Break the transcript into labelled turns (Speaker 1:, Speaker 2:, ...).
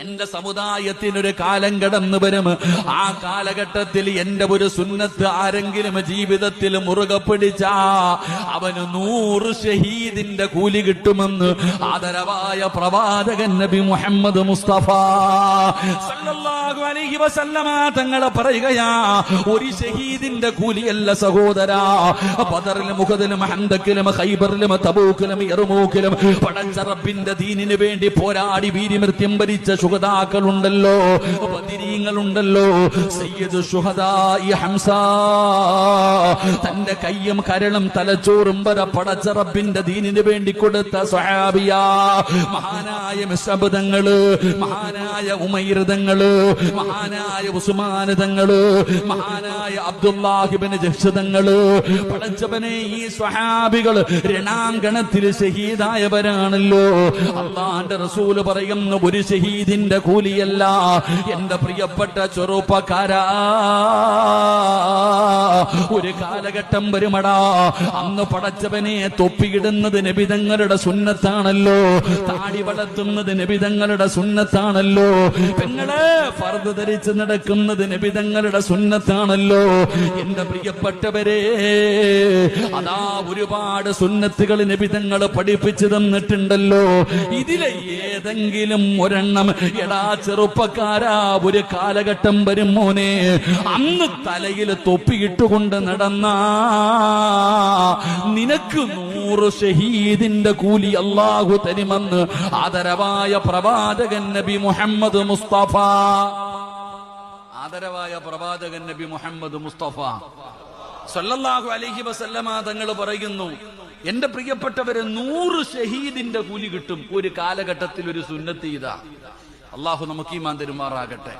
Speaker 1: എന്റെ സമുദായത്തിനൊരു കാലം കടന്നു വരും ആ കാലഘട്ടത്തിൽ എന്റെ ഒരു സുന്നത്ത് ആരെങ്കിലും ജീവിതത്തിൽ മുറുകെ പിടിച്ച അവന് നൂറ് ഷഹീദിന്റെ കൂലി കിട്ടുമെന്ന് ആദരവായ പ്രവാചകൻ നബി മുഹമ്മദ് മുസ്തഫ. തങ്ങളെ പറയുകയാ ഒരു ഷഹീദിന്റെ കൂലിയല്ല സഹോദരാ. ബദറിലും മുഖദിലും ഹന്തക്കിലും ഖൈബറിലും തബൂക്കിലും എറുമൂക്കിലും പടച്ചറബിന്റെ ദീനിന് വേണ്ടി പോരാടി വീര്യമൃത്യം ഭരിച്ച ശുഹദാക്കളുണ്ടല്ലോ ബദിരീങ്ങളുണ്ടല്ലോ സയ്യിദ് ശുഹദായി ഹംസ. തന്റെ കയ്യും കരളും തലച്ചോറും വരെ പടച്ച റബ്ബിന്റെ ദീനിന് വേണ്ടി കൊടുത്ത സ്വഹാബിയാ. മഹാനായ മിശബ്ദങ്ങൾ മഹാനായ ഉമൈരതങ്ങൾ മഹാനായ ഉസുമാനതങ്ങൾ മഹാനായ അബ്ദുല്ലാഹിബിന് ജക്ഷതങ്ങൾ പടച്ചവനെ ഈ സ്വഹാബികൾ രണാങ്കണത്തിൽ ഷഹീദായവരാണല്ലോ. അള്ളാന്റെ റസൂൽ പറയുന്ന ഒരു ഷഹീദിന്റെ കൂലിയല്ല. എന്റെ പ്രിയപ്പെട്ട ചെറുപ്പക്കാരാ. ഒരു കാലഘട്ടം വരുമടാ. അന്ന് പടച്ചവനെ തൊപ്പിയിടുന്നത് നബിതങ്ങളുടെ സുന്നത്താണല്ലോ. താടി വളർത്തുന്നത് നബിതങ്ങളുടെ സുന്നത്താണല്ലോ. പെങ്ങളെ ഫർദ് ധരിച്ച് നടക്കുന്നത് നബിതങ്ങളുടെ സുന്നത്താണല്ലോ. എന്റെ പ്രിയപ്പെട്ടവരെ അതാ ഒരുപാട് സുന്നത്തുകൾ നബിതങ്ങൾ പഠിപ്പിച്ചു തന്നിട്ടുണ്ടല്ലോ. ഇതിലെ ഏതെങ്കിലും ഒരെണ്ണം എടാ ചെറുപ്പക്കാരാ ഒരു കാലഘട്ടം വരും മോനെ. അന്ന് തലയിൽ തൊപ്പിയിട്ടുകൊണ്ട് നടന്ന നിനക്ക് നൂറ് ഷഹീദിന്റെ കൂലി അള്ളാഹു തരുമെന്ന് ആദരവായ പ്രവാചകൻ നബി മുഹമ്മദ് മുസ്തഫ. ആദരവായ പ്രവാചകൻ നബി മുഹമ്മദ് മുസ്തഫ. സല്ലല്ലാഹു അലഹി വസല്ലമ തങ്ങൾ പറയുന്നു എന്റെ പ്രിയപ്പെട്ടവരെ നൂറ് ഷഹീദിന്റെ കൂലി കിട്ടും. ഒരു കാലഘട്ടത്തിൽ ഒരു സുന്നത്ത് ചെയ്ത അള്ളാഹു നമുക്ക് ഈമാൻ തരുമാറാകട്ടെ.